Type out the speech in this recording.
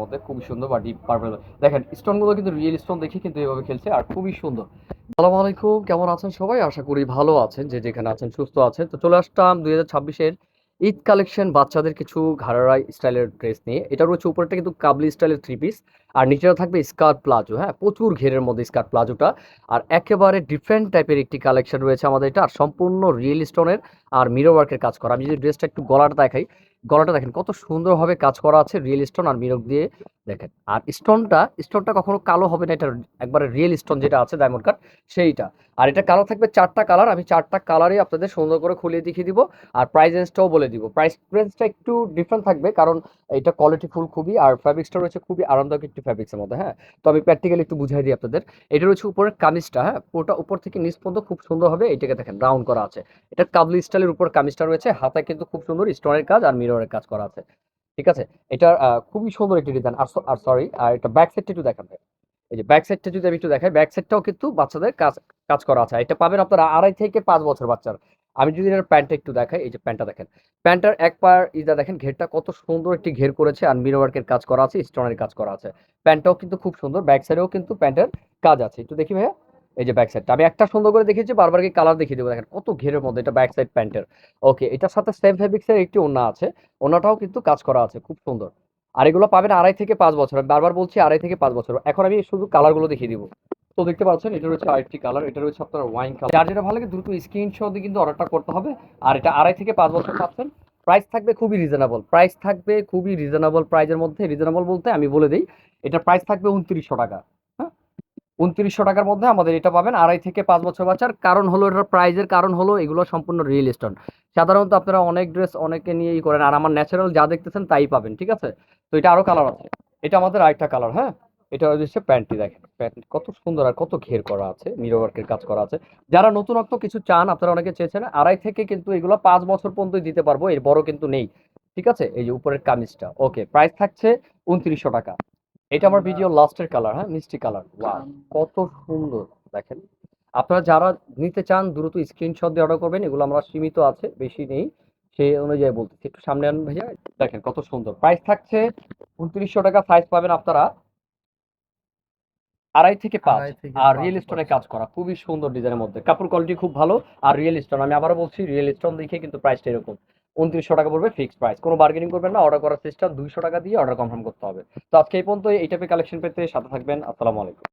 মধ্যে খুবই সুন্দর বা ডিপ পার্পল দেখেন, স্টোনগুলো কিন্তু রিয়েল স্টোন দেখে কিন্তু এভাবে খেলছে আর খুবই সুন্দর। আসসালামু আলাইকুম, কেমন আছেন সবাই? আশা করি ভালো আছেন, যে যেখানে আছেন সুস্থ আছেন। তো চলে আসলাম দুই হাজার ছাব্বিশের ঈদ কালেকশন বাচ্চাদের কিছু ঘাড়ারাই স্টাইলের ড্রেস নিয়ে। এটা রয়েছে উপরটা কিন্তু কাবলি স্টাইলের থ্রি পিস আর নিচেটা থাকবে স্কার্ট প্লাজো। হ্যাঁ প্রচুর ঘেরের মধ্যে স্কার্ট প্লাজোটা। আর একেবারে ডিফারেন্ট টাইপের একটি কালেকশন রয়েছে আমাদের এটা, আর সম্পূর্ণ রিয়েল স্টোনের আর মিরো ওয়ার্কের কাজ করা। আমি যদি ড্রেসটা একটু গলাটা দেখাই গলাটা দেখেন কত সুন্দরভাবে কাজ করা আছে রিয়েল স্টোন আর মিরক দিয়ে দেখেন। আর স্টোনটা স্টোনটা কখনো কালো হবে না, এটা একবারে রিয়েল স্টোন যেটা আছে ডায়মন্ড কাট সেইটা। আর এটা কালার থাকবে চারটা কালার আমি চারটা কালারই আপনাদের সুন্দর করে খুলিয়ে দেখিয়ে দিব আর প্রাইস রেঞ্জটাও বলে দিব। প্রাইস রেঞ্জটা একটু ডিফারেন্ট থাকবে কারণ এটা কোয়ালিটি ফুল খুবই আর ফ্যাব্রিক্সটা রয়েছে খুবই আরামদায়ক একটি ফ্যাব্রিক্সের মধ্যে হ্যাঁ। তো আমি প্র্যাকটিক্যালি একটু বুঝাই দিই আপনাদের। এটা রয়েছে উপরের কামিজটা হ্যাঁ পুরোটা উপর থেকে নিচ পর্যন্ত খুব সুন্দর হবে এটাকে দেখেন রাউন্ড করা আছে। এটা কাবলি স্টাইলের উপর কামিজটা রয়েছে হাতে কিন্তু খুব সুন্দর স্টোনের কাজ আর মিররের কাজ করা আছে। ঠিক আছে? এটা খুবই সুন্দর একটি ডিজাইন আর সরি আর এটা ব্যাক সাইডটা একটু দেখান। এই যে ব্যাক সাইডটা যদি আমি একটু দেখাই ব্যাক সাইডটাও কিন্তু বাচ্চাদের কাজ কাজ করা আছে। এটা পাবেন আপনারা আড়াই থেকে পাঁচ বছর বাচ্চার। আমি যদি এর প্যান্টটা একটু দেখাই, এই যে প্যান্টটা দেখেন। প্যান্টার এক পার ইজা দেখেন, ঘেরটা কত সুন্দর একটি ঘের করেছে। আর মিরো ওয়ার্কের কাজ করা আছে স্টোনের কাজ করা আছে। প্যান্টটাও কিন্তু খুব সুন্দর ব্যাক সাইডেও কিন্তু প্যান্টের কাজ আছে। একটু দেখি ভাইয়া। এই যে ব্যাক সাইডটা আমি একটা সুন্দর করে দেখিয়েছি, বারবার কি কালার দেখিয়ে দেবো। দেখেন, কত ঘেরের মধ্যে এটা ব্যাক সাইড প্যান্টের ওকে এটার সাথে সেম ফেব্রিক্সের একটি ওনা আছে। ওনাটাও কিন্তু কাজ করা আছে, খুব সুন্দর। আর এগুলো পাবেন আড়াই থেকে পাঁচ বছর। আমি বারবার বলছি আড়াই থেকে পাঁচ বছর। এখন আমি শুধু কালারগুলো দেখিয়ে দিব। তো দেখতে পাচ্ছেন, এটা রয়েছে আরেকটি কালার এটা রয়েছে আপনার ওয়াইন কালার যার যেটা ভালো লাগে দ্রুত স্ক্রিনশট দিয়ে কিন্তু অর্ডারটা করতে হবে। আর এটা আড়াই থেকে পাঁচ বছর পাচ্ছেন। প্রাইস থাকবে খুবই রিজনেবল প্রাইস থাকবে খুবই রিজনেবল প্রাইজের মধ্যে। রিজনেবল বলতে আমি বলে দিই, এটা প্রাইস থাকবে উনত্রিশশো টাকা। উনত্রিশশো টাকার মধ্যে আমাদের এটা পাবেন আড়াই থেকে পাঁচ বছর বাচ্চার কারণ হলো এটার প্রাইজের কারণ হলো এগুলো সম্পূর্ণ রিয়েল স্টোন সাধারণত আপনারা অনেক ড্রেস অনেকে নিয়ে নিয়েই করেন, আর আমার ন্যাচারাল যা দেখতেছেন তাই পাবেন, ঠিক আছে? তো এটা আরও কালার আছে। এটা আমাদের আরেকটা কালার হ্যাঁ? এটা হচ্ছে প্যান্টটি দেখেন। প্যান্ট কত সুন্দর আর কত ঘের করা আছে মিরো ওয়ার্কের কাজ করা আছে। যারা নতুনত্ব কিছু চান, আপনারা অনেকে চেয়েছেন, আড়াই থেকে কিন্তু এগুলো পাঁচ বছর পর্যন্ত দিতে পারব, এর বড় কিন্তু নেই, ঠিক আছে? এই যে উপরের কামিজটা ওকে প্রাইস থাকছে উনত্রিশশো টাকা। এটা আমার ভিডিও লাস্টের কালার হ্যাঁ? মিষ্টি কালার ওয়াও কত সুন্দর। দেখেন আপনারা যারা নিতে চান দ্রুত স্ক্রিনশট দিয়ে অর্ডার করবেন। এগুলো আমরা সীমিত আছে বেশি নেই। সেই অনুযায়ী বলতেছি। একটু সামনে আনুন ভাইয়া। দেখেন কত সুন্দর। প্রাইস থাকছে উনত্রিশশো টাকা সাইজ পাবেন আপনারা আড়াই থেকে পাঁচ। আর রিয়েল স্টোনের বছর। কাজ করা খুবই সুন্দর ডিজাইনের মধ্যে। কাপড় কোয়ালিটি খুব ভালো আর রিয়েল স্টোন আমি আবারও বলছি রিয়েল স্টোন দেখে কিন্তু প্রাইসটা এরকম। উনত্রিশশো টাকা পড়বে ফিক্সড প্রাইস কোনো বার্গেনিং করবেন না অর্ডার করার চেষ্টা দুইশো টাকা দিয়ে অর্ডার কনফার্ম করতে হবে। তো আজকে এই পর্যন্ত এই টাইপের কালেকশন পেতে সাথে থাকবেন। আসসালামু আলাইকুম।